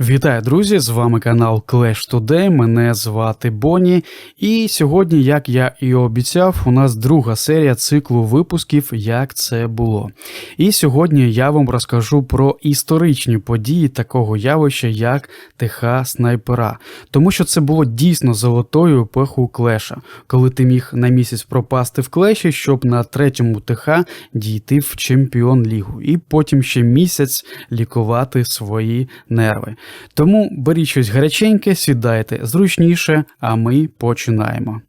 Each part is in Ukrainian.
Вітаю, друзі! З вами канал Clash Today. Мене звати Бонні. І сьогодні, як я і обіцяв, у нас друга серія циклу випусків Як це було. І сьогодні я вам розкажу про історичні події такого явища, як ТХ снайпера. Тому що це було дійсно золотою епохою клеша, коли ти міг на місяць пропасти в клеші, щоб на третьому ТХ дійти в чемпіон лігу, і потім ще місяць лікувати свої нерви. Тому беріть щось гаряченьке, сідайте зручніше, а ми починаємо.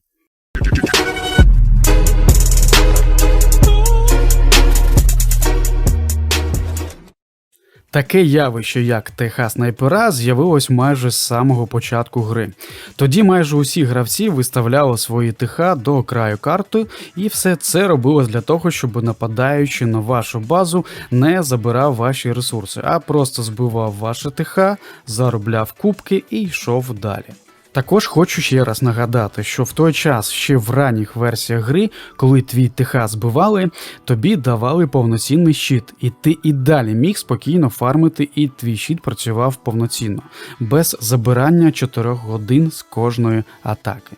Таке явище, як ТХ снайпера, з'явилось майже з самого початку гри. Тоді майже усі гравці виставляли свої ТХ до краю карти, і все це робилось для того, щоб нападаючи на вашу базу, не забирав ваші ресурси, а просто збивав ваше ТХ, заробляв кубки і йшов далі. Також хочу ще раз нагадати, що в той час, ще в ранніх версіях гри, коли твій ТХ збивали, тобі давали повноцінний щит, і ти і далі міг спокійно фармити, і твій щит працював повноцінно, без забирання 4 годин з кожної атаки.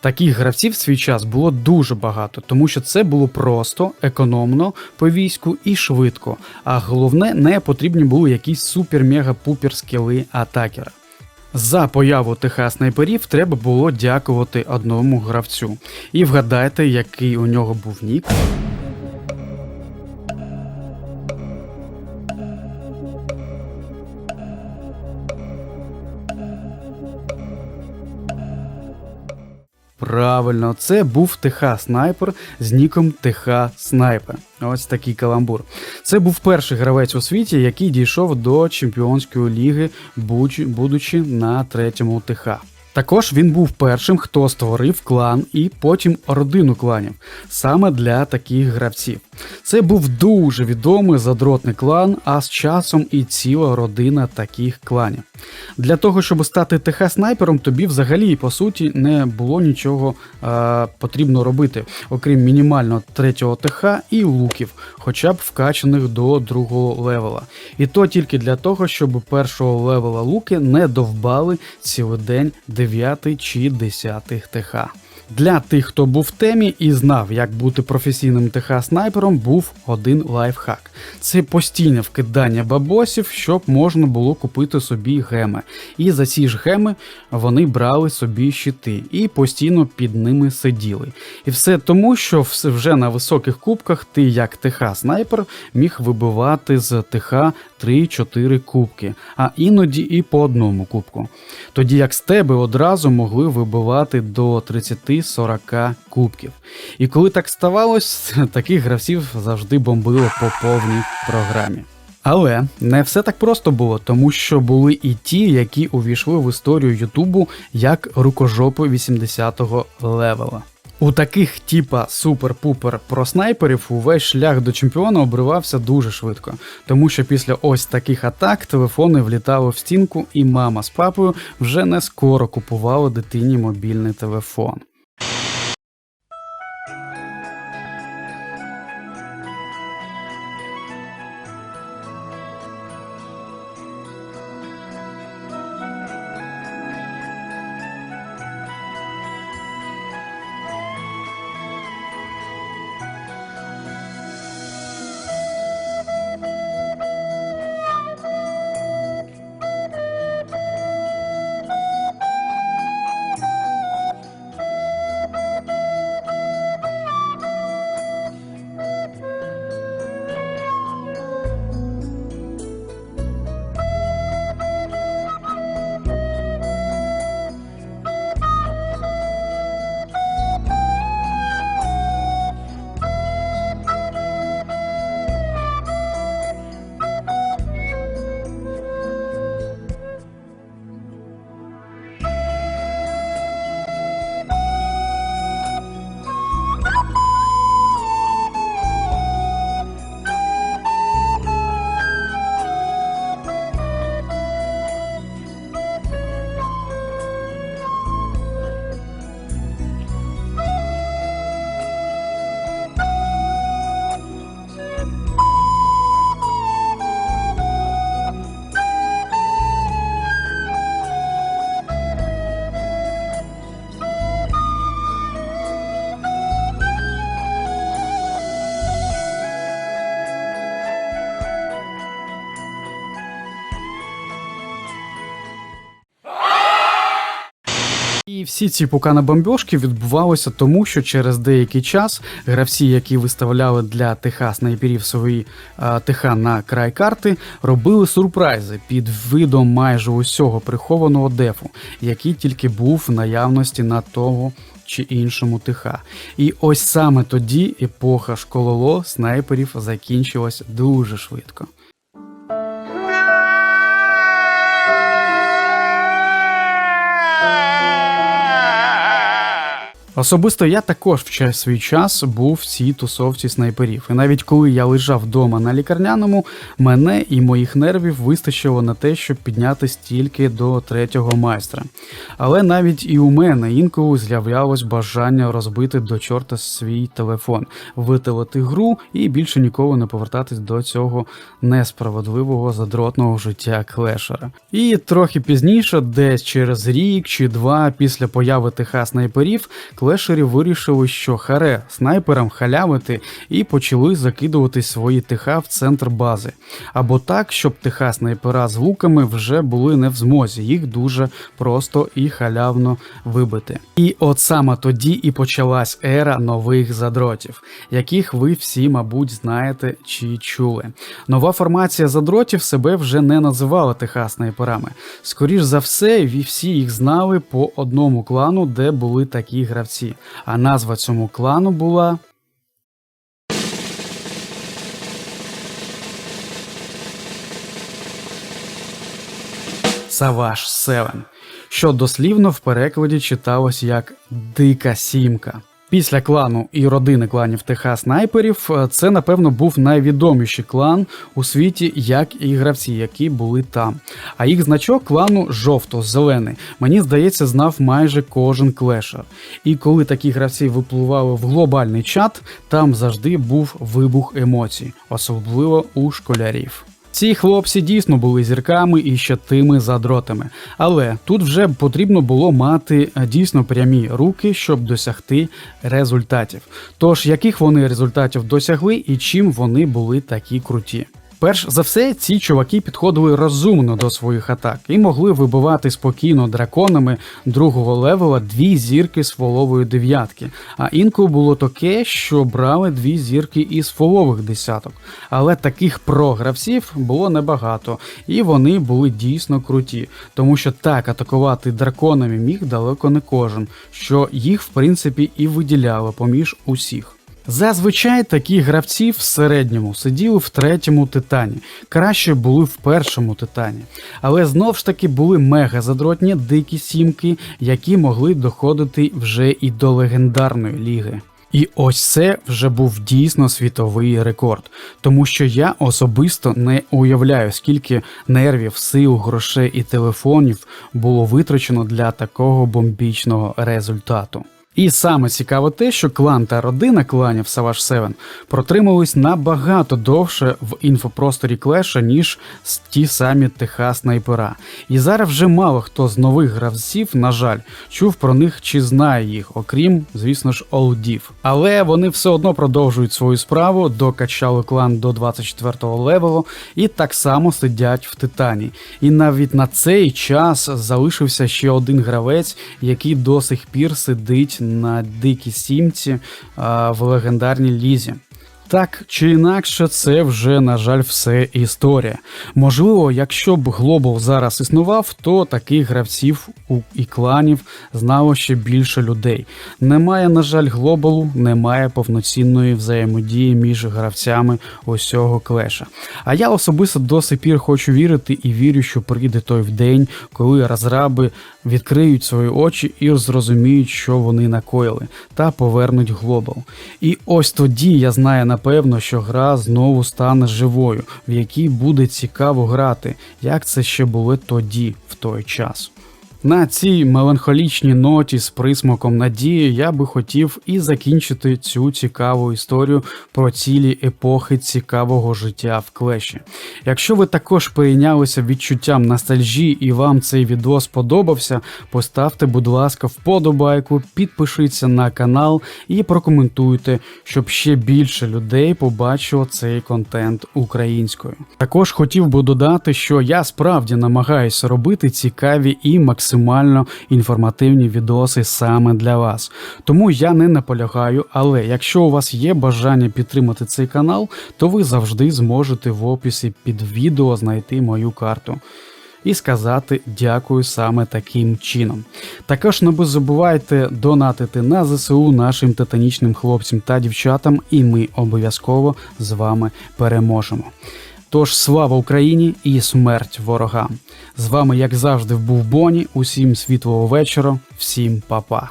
Таких гравців в свій час було дуже багато, тому що це було просто, економно по війську і швидко. А головне, не потрібні були якісь супер-мега-пупер скіли атакера. За появу ТХ снайперів треба було дякувати одному гравцю. І вгадайте, який у нього був нік. Правильно, це був ТХ снайпер з ніком ТХ Снайпер. Ось такий каламбур. Це був перший гравець у світі, який дійшов до чемпіонської ліги, будучи на третьому ТХ. Також він був першим, хто створив клан і потім родину кланів саме для таких гравців. Це був дуже відомий задротний клан, а з часом і ціла родина таких кланів. Для того, щоб стати ТХ снайпером, тобі взагалі по суті не було нічого е, потрібно робити, окрім мінімального третього ТХ і луків, хоча б вкачаних до другого левела. І то тільки для того, щоб першого левела луки не довбали цілий день 9 чи 10 ТХ. Для тих, хто був в темі і знав, як бути професійним ТХ-снайпером, був один лайфхак. Це постійне вкидання бабосів, щоб можна було купити собі геми. І за ці ж геми вони брали собі щити і постійно під ними сиділи. І все тому, що вже на високих кубках ти, як ТХ-снайпер, міг вибивати з ТХ 3-4 кубки, а іноді і по одному кубку. Тоді як з тебе одразу могли вибивати до 30-40 кубків. І коли так ставалось, таких гравців завжди бомбило по повній програмі. Але не все так просто було, тому що були і ті, які увійшли в історію Ютубу як рукожопи 80-го левела. У таких типа супер-пупер проснайперів увесь шлях до чемпіона обривався дуже швидко, тому що після ось таких атак телефони влітали в стінку, і мама з папою вже не скоро купували дитині мобільний телефон. Всі ці покана-бомбьошки відбувалися тому, що через деякий час гравці, які виставляли для ТХ снайперів свої а, ТХ на край карти, робили сюрпризи під видом майже усього прихованого дефу, який тільки був в наявності на того чи іншому ТХ. І ось саме тоді епоха школоло снайперів закінчилась дуже швидко. Особисто я також в свій час був в цій тусовці снайперів. І навіть коли я лежав вдома на лікарняному, мене і моїх нервів вистачило на те, щоб піднятись тільки до третього майстра. Але навіть і у мене інколи з'являлось бажання розбити до чорта свій телефон, витилити гру і більше ніколи не повертатись до цього несправедливого задротного життя клешера. І трохи пізніше, десь через рік чи два після появи ТХ снайперів, клешері вирішили, що харе снайперам халявити і почали закидувати свої ТХ в центр бази. Або так, щоб ТХ снайпера з луками вже були не в змозі, їх дуже просто і халявно вибити. І от саме тоді і почалась ера нових задротів, яких ви всі, мабуть, знаєте чи чули. Нова формація задротів себе вже не називала ТХ снайперами. Скоріш за все, всі їх знали по одному клану, де були такі гравці. А назва цьому клану була. Саваш 7, що дослівно в перекладі читалось як Дика Сімка. Після клану і родини кланів ТХ снайперів е, це, напевно, був найвідоміший клан у світі, як і гравці, які були там. А їх значок клану жовто-зелений, мені здається, знав майже кожен клешер. І коли такі гравці випливали в глобальний чат, там завжди був вибух емоцій, особливо у школярів. Ці хлопці дійсно були зірками і ще тими задротами, але тут вже потрібно було мати е, дійсно прямі руки, щоб досягти результатів. Тож яких вони результатів досягли і чим вони були такі круті? Перш за все, ці чуваки підходили розумно до своїх атак і могли вибивати спокійно драконами другого левела дві зірки з фолової дев'ятки. А інколи було таке, що брали дві зірки із фолових десяток. Але таких програвців було небагато, і вони були дійсно круті, тому що так атакувати драконами міг далеко не кожен, що їх в принципі і виділяло поміж усіх. Зазвичай такі гравці в середньому сиділи в третьому титані, краще були в першому титані. Але знов ж таки були мега задротні дикі сімки, які могли доходити вже і до легендарної ліги. І ось це вже був дійсно світовий рекорд, тому що я особисто не уявляю, скільки нервів, сил, грошей і телефонів було витрачено для такого бомбічного результату. І саме цікаво те, що клан та родина кланів Savage 7 протримались набагато довше в інфопросторі клеша, ніж ті самі ТХ снайпера. І зараз вже мало хто з нових гравців, на жаль, чув про них чи знає їх, окрім, звісно ж, олдів. Але вони все одно продовжують свою справу, докачали клан до 24-го левелу і так само сидять в Титані. І навіть на цей час залишився ще один гравець, який до сих пір сидить на дикій сімці в легендарній лізі. Так чи інакше, це вже, на жаль, все історія. Можливо, якщо б Глобал зараз існував, то таких гравців і кланів знало ще більше людей. Немає, на жаль, глобалу, немає повноцінної взаємодії між гравцями ось цього клеша. А я особисто до сих пір хочу вірити і вірю, що прийде той день, коли розраби відкриють свої очі і зрозуміють, що вони накоїли, та повернуть глобал. І ось тоді я знаю напевно, що гра знову стане живою, в якій буде цікаво грати, як це ще було тоді, в той час. На цій меланхолічній ноті з присмаком надії я би хотів і закінчити цю цікаву історію про цілі епохи цікавого життя в клеші. Якщо ви також перейнялися відчуттям ностальжі і вам цей відео сподобався, поставте, будь ласка, вподобайку, підпишіться на канал і прокоментуйте, щоб ще більше людей побачило цей контент українською. Також хотів би додати, що я справді намагаюся робити цікаві і максимально максимально інформативні відоси саме для вас. Тому я не наполягаю, але якщо у вас є бажання підтримати цей канал, то ви завжди зможете в описі під відео знайти мою карту. І сказати дякую саме таким чином. Також не забувайте донатити на ЗСУ нашим титанічним хлопцям та дівчатам, і ми обов'язково з вами переможемо. Тож слава Україні і смерть ворогам! З вами, як завжди, був Боні. Усім світлого вечора, всім па-па.